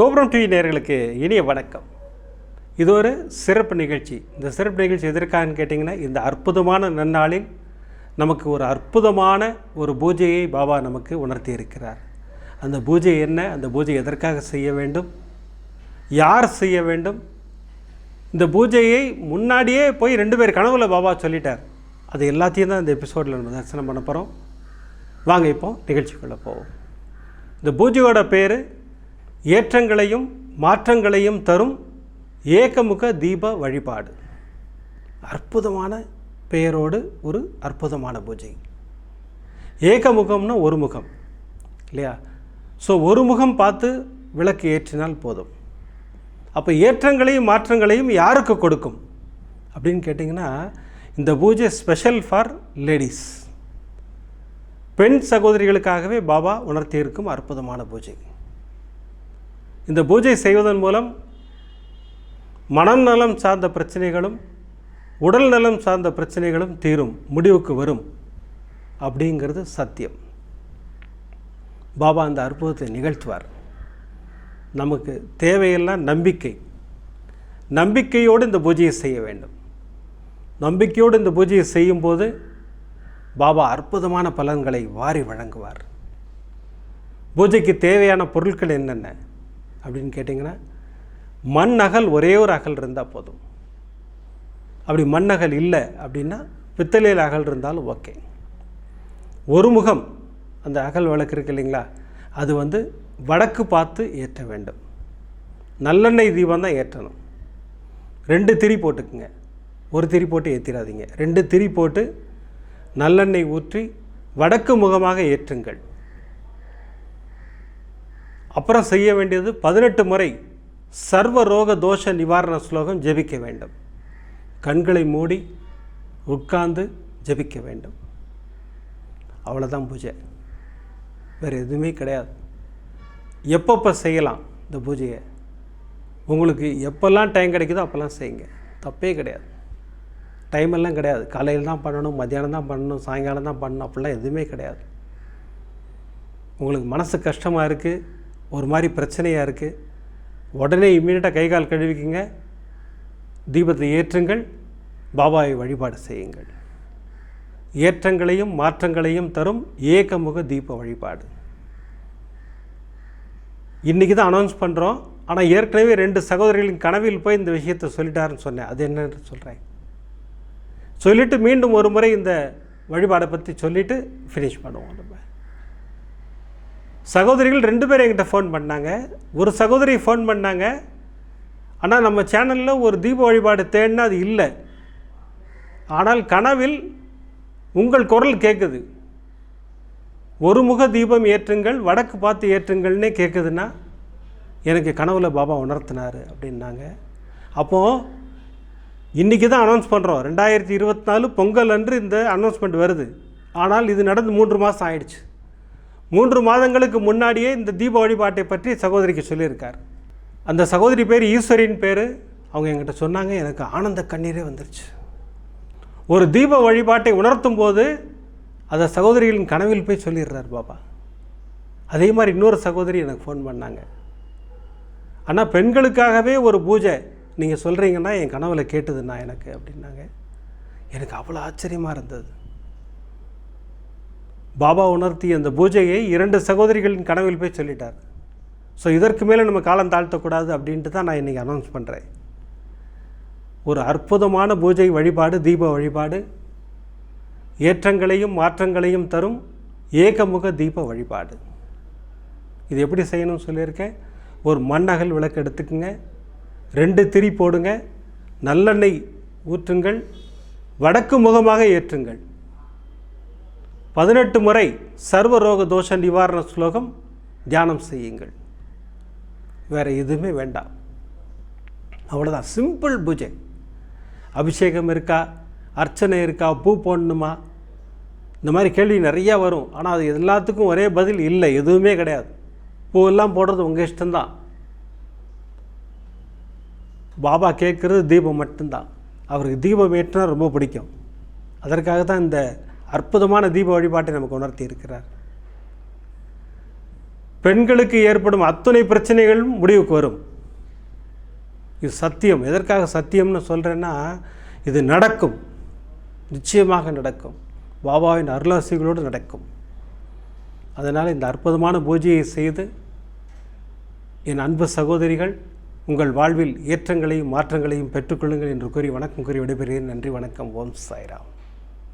கோபுரம் டிவி நேர்களுக்கு இனிய வணக்கம். இது ஒரு சிறப்பு நிகழ்ச்சி. இந்த சிறப்பு நிகழ்ச்சி எதற்காகன்னு கேட்டிங்கன்னா இந்த அற்புதமான நன்னாளில் நமக்கு ஒரு அற்புதமான ஒரு பூஜையை பாபா நமக்கு உணர்த்தி இருக்கிறார். அந்த பூஜை என்ன? அந்த பூஜை எதற்காக செய்ய வேண்டும்? யார் செய்ய வேண்டும்? இந்த பூஜையை முன்னாடியே போய் ரெண்டு பேர் கனவுல பாபா சொல்லிட்டார். அது எல்லாத்தையும் தான் இந்த எபிசோடில் நம்ம தரிசனம் பண்ண போகிறோம் வாங்க இப்போ நிகழ்ச்சிக்குள்ளே போவோம். இந்த பூஜையோட பேர் ஏற்றங்களையும் மாற்றங்களையும் தரும் ஏகமுக தீப வழிபாடு. அற்புதமான பெயரோடு ஒரு அற்புதமான பூஜை. ஏகமுகம்னா ஒரு முகம் இல்லையா? ஸோ ஒரு முகம் பார்த்து விளக்கு ஏற்றினால் போதும். அப்போ ஏற்றங்களையும் மாற்றங்களையும் யாருக்கு கொடுக்கும்? அப்படின்னு கேட்டிங்கன்னா இந்த பூஜை ஸ்பெஷல் ஃபார் லேடிஸ் பெண் சகோதரிகளுக்காகவே பாபா உணர்த்தியிருக்கும் அற்புதமான பூஜை. இந்த பூஜை செய்வதன் மூலம் மனம் நலம் சார்ந்த பிரச்சனைகளும் உடல் நலம் சார்ந்த பிரச்சனைகளும் தீரும் முடிவுக்கு வரும் அப்படிங்கிறது சத்தியம். பாபா அந்த அற்புதத்தை நிகழ்த்துவார். நமக்கு தேவையெல்லாம் நம்பிக்கை. நம்பிக்கையோடு இந்த பூஜையை செய்ய வேண்டும். நம்பிக்கையோடு இந்த பூஜையை செய்யும்போது பாபா அற்புதமான பலன்களை வாரி வழங்குவார். பூஜைக்கு தேவையான பொருட்கள் என்னென்ன? அப்படின்னு கேட்டிங்கன்னா மண் அகல் ஒரே ஒரு அகல் இருந்தால் போதும். அப்படி மண் அகல் இல்லை அப்படின்னா பித்தளையில் அகல் இருந்தாலும் ஓகே. ஒரு முகம் அந்த அகல் விளக்கு இருக்கு இல்லைங்களா? அது வந்து வடக்கு பார்த்து ஏற்ற வேண்டும். நல்லெண்ணெய் தீபம் தான் ஏற்றணும். ரெண்டு திரி போட்டுக்குங்க. ஒரு திரி போட்டு ஏற்றிடாதீங்க ரெண்டு திரி போட்டு நல்லெண்ணெய் ஊற்றி வடக்கு முகமாக ஏற்றுங்கள். அப்புறம் செய்ய வேண்டியது பதினெட்டு முறை சர்வ ரோக தோஷ நிவாரண ஸ்லோகம் ஜெபிக்க வேண்டும். கண்களை மூடி உட்கார்ந்து ஜெபிக்க வேண்டும். அவ்வளோதான் பூஜை. வேறு எதுவுமே கிடையாது. எப்பப்போ செய்யலாம் இந்த பூஜையை? உங்களுக்கு எப்போல்லாம் டைம் கிடைக்குதோ அப்போல்லாம் செய்யுங்க. தப்பே கிடையாது. டைம் எல்லாம் கிடையாது. காலையில் தான் பண்ணணும் மத்தியானம் தான் பண்ணணும் சாயங்காலம் தான் பண்ணணும் அப்படிலாம் எதுவுமே கிடையாது. உங்களுக்கு மனசு கஷ்டமாக இருக்குது ஒரு மாதிரி பிரச்சனையாக இருக்குது உடனே இம்மீடியட்டாக கை கால் கழுவிக்கிங்க. தீபத்தை ஏற்றுங்கள். பாபாவை வழிபாடு செய்யுங்கள். ஏற்றங்களையும் மாற்றங்களையும் தரும் ஏகமுக தீப வழிபாடு. இன்றைக்கி தான் அனௌன்ஸ் பண்ணுறோம் ஆனால் ஏற்கனவே ரெண்டு சகோதரிகளின் கனவில் போய் இந்த விஷயத்தை சொல்லிட்டாருன்னு சொன்னேன். அது என்னன்னு சொல்கிறேன் சொல்லிவிட்டு மீண்டும் ஒரு முறை இந்த வழிபாடை பற்றி சொல்லிவிட்டு ஃபினிஷ் பண்ணுவோம். சகோதரிகள் ரெண்டு பேரும் என்கிட்ட ஃபோன் பண்ணாங்க. ஒரு சகோதரி ஃபோன் பண்ணாங்க. ஆனால் நம்ம சேனலில் ஒரு தீப வழிபாடு தேடினா அது இல்லை. ஆனால் கனவில் உங்கள் குரல் கேட்குது ஒரு முக தீபம் ஏற்றுங்கள் வடக்கு பார்த்து ஏற்றுங்கள்னே கேட்குதுன்னா எனக்கு கனவுல பாபா உணர்த்தினார் அப்படின்னாங்க. அப்போது இன்றைக்கி தான் அனௌன்ஸ் பண்ணுறோம் ரெண்டாயிரத்தி இருபத்தி நாலு பொங்கல் அன்று இந்த அனௌன்ஸ்மெண்ட் வருது. ஆனால் இது நடந்து மூன்று மாதம் ஆயிடுச்சு. மூன்று மாதங்களுக்கு முன்னாடியே இந்த தீப வழிபாட்டை பற்றி சகோதரிக்கு சொல்லியிருக்கார். அந்த சகோதரி பேர் ஈஸ்வரின் பேர். அவங்க என்கிட்ட சொன்னாங்க எனக்கு ஆனந்த கண்ணீரே வந்துருச்சு. ஒரு தீப வழிபாட்டை உணர்த்தும் போது அதை சகோதரிகளின் கனவில் போய் சொல்லிடுறார் பாபா. அதே மாதிரி இன்னொரு சகோதரி எனக்கு ஃபோன் பண்ணாங்க. ஆனால் பெண்களுக்காகவே ஒரு பூஜை நீங்கள் சொல்கிறீங்கன்னா என் கனவில் கேட்டதுண்ணா எனக்கு அப்படின்னாங்க. எனக்கு அவ்வளோ ஆச்சரியமாக இருந்தது. பாபா உணர்த்திய அந்த பூஜையை இரண்டு சகோதரிகளின் கனவில் போய் சொல்லிட்டார். ஸோ இதற்கு மேலே நம்ம காலம் தாழ்த்தக்கூடாது அப்படின்ட்டு தான் நான் இன்றைக்கி அனௌன்ஸ் பண்ணுறேன் ஒரு அற்புதமான பூஜை வழிபாடு தீப வழிபாடு ஏற்றங்களையும் மாற்றங்களையும் தரும் ஏகமுக தீப வழிபாடு. இது எப்படி செய்யணும்னு சொல்லியிருக்கேன். ஒரு மண்ணகல் விளக்கு எடுத்துக்கோங்க. ரெண்டு திரி போடுங்க. நல்லெண்ணெய் ஊற்றுங்கள். வடக்கு முகமாக ஏற்றுங்கள். பதினெட்டு முறை சர்வரோக தோஷ நிவாரண ஸ்லோகம் தியானம் செய்யுங்கள். வேறு எதுவுமே வேண்டாம். அவ்வளோதான் சிம்பிள் பூஜை. அபிஷேகம் இருக்கா? அர்ச்சனை இருக்கா? பூ போடணுமா? இந்த மாதிரி கேள்வி நிறையா வரும். ஆனால் அது எல்லாத்துக்கும் ஒரே பதில் இல்லை. எதுவுமே கிடையாது. பூவெல்லாம் போடுறது உங்கள் இஷ்டம்தான். பாபா கேட்குறது தீபம் மட்டும்தான். அவருக்கு தீபம் ஏற்றினா ரொம்ப பிடிக்கும். அதற்காக தான் இந்த அற்புதமான தீப வழிபாட்டை நமக்கு உணர்த்தி இருக்கிறார். பெண்களுக்கு ஏற்படும் அத்துணை பிரச்சனைகளும் முடிவுக்கு வரும். இது சத்தியம். எதற்காக சத்தியம்னு சொல்கிறேன்னா இது நடக்கும். நிச்சயமாக நடக்கும். பாபாவின் அருளாசிகளோடு நடக்கும். அதனால் இந்த அற்புதமான பூஜையை செய்து என் அன்பு சகோதரிகள் உங்கள் வாழ்வில் ஏற்றங்களையும் மாற்றங்களையும் பெற்றுக்கொள்ளுங்கள் என்று கூறி வணக்கம் கூறி விடைபெறுகிறேன். நன்றி வணக்கம். ஓம் சாய்ராம்.